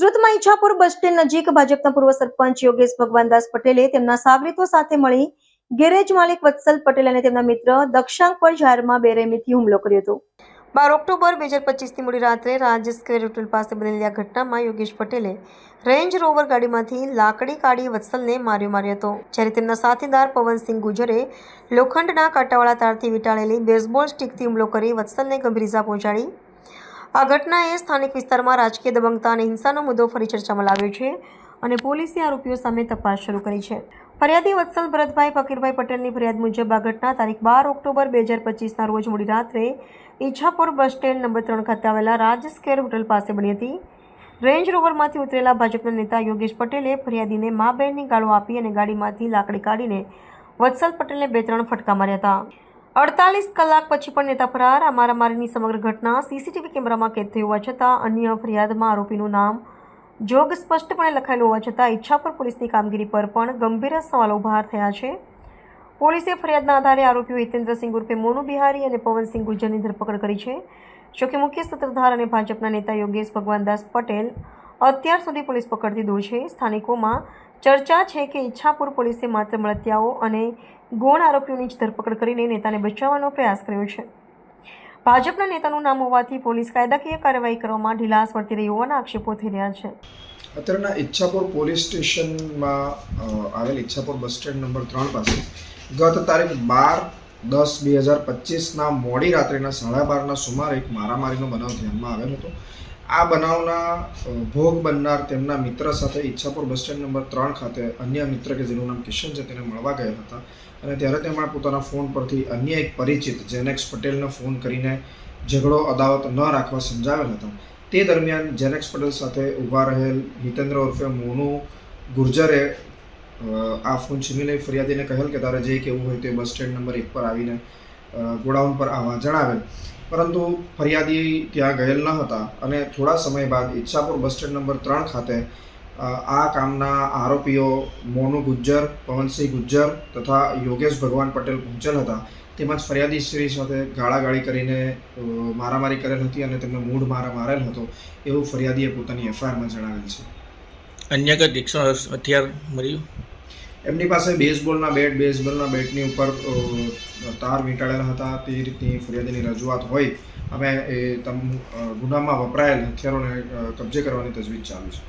સુરતમાં Ichchhapur bus stand નજીક ભાજપના પૂર્વ સરપંચ યોગેશ ભગવાનદાસ પટેલે તેમના સાગરીતો સાથે મળી ગેરેજ માલિક વત્સલ પટેલ અને તેમના મિત્ર દક્ષાંક પર જાહેરમાં બેરહેમીથી હુમલો કર્યો હતો. બાર ઓક્ટોબર બે હજાર પચીસની મોડી રાત્રે રાજ સ્ક્વેર હોટલ પાસે બનેલી આ ઘટનામાં યોગેશ પટેલે રેન્જ રોવર ગાડીમાંથી લાકડી કાઢી વત્સલને માર્યો માર્યો હતો. જ્યારે તેમના સાથીદાર પવનસિંહ ગુજરે લોખંડના કાંટાવાળા તારથી વીંટાળેલી બેઝબોલ સ્ટીકથી હુમલો કરી વત્સલને ગંભીર ઇજા પહોંચાડી આ ઘટનાએ સ્થાનિક વિસ્તારમાં રાજકીય દબંગતા અને હિંસાનો મુદ્દો ફરી ચર્ચામાં લાવ્યો છે અને પોલીસે આરોપીઓ સામે તપાસ શરૂ કરી છે. ફરિયાદી વત્સલ ભરતભાઈ ફકીરભાઈ પટેલની ફરિયાદ મુજબ આ ઘટના તારીખ બાર ઓક્ટોબર બે હજાર પચીસના રોજ મોડી રાત્રે ઈચ્છાપુર બસ સ્ટેન્ડ નંબર ત્રણ ખાતે આવેલા રાજ સ્કેર હોટલ પાસે બની હતી. રેન્જ રોવરમાંથી ઉતરેલા ભાજપના નેતા યોગેશ પટેલે ફરિયાદીને મા બહેનની ગાળો આપી અને ગાડીમાંથી લાકડી કાઢીને વત્સલ પટેલને બે ત્રણ ફટકા માર્યા હતા. અડતાલીસ કલાક પછી પણ નેતા ફરાર. આ મારામારીની સમગ્ર ઘટના સીસીટીવી કેમેરામાં કેદ થઈ હોવા છતાં અન્ય ફરિયાદમાં આરોપીનું નામ જોગ સ્પષ્ટપણે લખાયેલું હોવા છતાં ઈચ્છાપુર પોલીસની કામગીરી પર પણ ગંભીર સવાલો ઊભા થયા છે. પોલીસે ફરિયાદના આધારે આરોપીઓ હિતેન્દ્રસિંહ ઉર્ફે મોનુ બિહારી અને પવનસિંહ ગુજરની ધરપકડ કરી છે. જોકે મુખ્ય સત્રધાર અને ભાજપના નેતા યોગેશ ભગવાનદાસ પટેલ અત્યાર સુધી પોલીસ પકડતી દૂર છે. સ્થાનિકોમાં ચર્ચા છે કે ઈચ્છાપુર પોલીસે માત્ર મળતિયાઓ અને ગૌણ આરોપીઓની જ ધરપકડ કરીને નેતાને બચાવવાનો પ્રયાસ કર્યો છે. ભાજપના નેતાનું નામ હોવાથી પોલીસ કાયદાકીય કાર્યવાહી કરવામાં ઢીલાસ વર્તી રહી હોવાના આક્ષેપો થઈ રહ્યા છે. અત્યારના ઈચ્છાપુર પોલીસ સ્ટેશનમાં આવેલ ઈચ્છાપુર બસ સ્ટેન્ડ નંબર ત્રણ પાસે ગત તારીખ બાર દસ બે હજાર પચીસના મોડી રાત્રિના સાડા બારના સુમારે એક મારામારીનો બનાવ ધ્યાનમાં આવેલ હતો. આ બનાવના ભોગ બનનાર તેમના મિત્ર સાથે ઈચ્છાપુર બસ સ્ટેન્ડ નંબર ત્રણ ખાતે અન્ય મિત્ર કે જેનું નામ કિશન છે તેને મળવા ગયા હતા. અને ત્યારે તેમણે પોતાના ફોન પરથી અન્ય એક પરિચિત, જેનેક્સ પટેલને ફોન કરીને ઝઘડો, અદાવત ન રાખવા સમજાવેલ હતા. તે દરમિયાન જેનેક્સ પટેલ સાથે ઊભા રહેલ હિતેન્દ્ર ઉર્ફે મોનુ ગુર્જરે આ ફોન છીનવી લઈ ફરિયાદીને કહેલ કે તારે જે કહેવું હોય તે બસ સ્ટેન્ડ નંબર એક પર આવીને ગોડાઉન પર આવવા જણાવેલ. પરંતુ ફરિયાદી ત્યાં ગયેલ ન હતા અને થોડા સમય બાદ ઈચ્છાપુર બસ સ્ટેન્ડ નંબર ત્રણ ખાતે આ કામના આરોપીઓ મોનુ ગુજ્જર પવનસિંહ ગુજ્જર તથા યોગેશ ભગવાન પટેલ પહોંચેલ હતા. તેમજ ફરિયાદી શ્રી સાથે ગાળાગાળી કરીને મારામારી કરેલ હતી અને તેમને મૂઢ મારા મારેલ હતો એવું ફરિયાદીએ પોતાની એફઆઈઆરમાં જણાવેલ છે. અન્ય કંઈ તીક્ષ્ણ હથિયાર મળ્યું? એમની પાસે બેઝબોલના બેટ બેઝબોલના બેટની ઉપર તાર વીંટાળેલા હતા, તે રીતની ફરિયાદીની રજૂઆત હોય, અમે એ તમ ગુનામાં વપરાયેલ હથિયારોને કબજે કરવાની તજવીજ ચાલુ છે.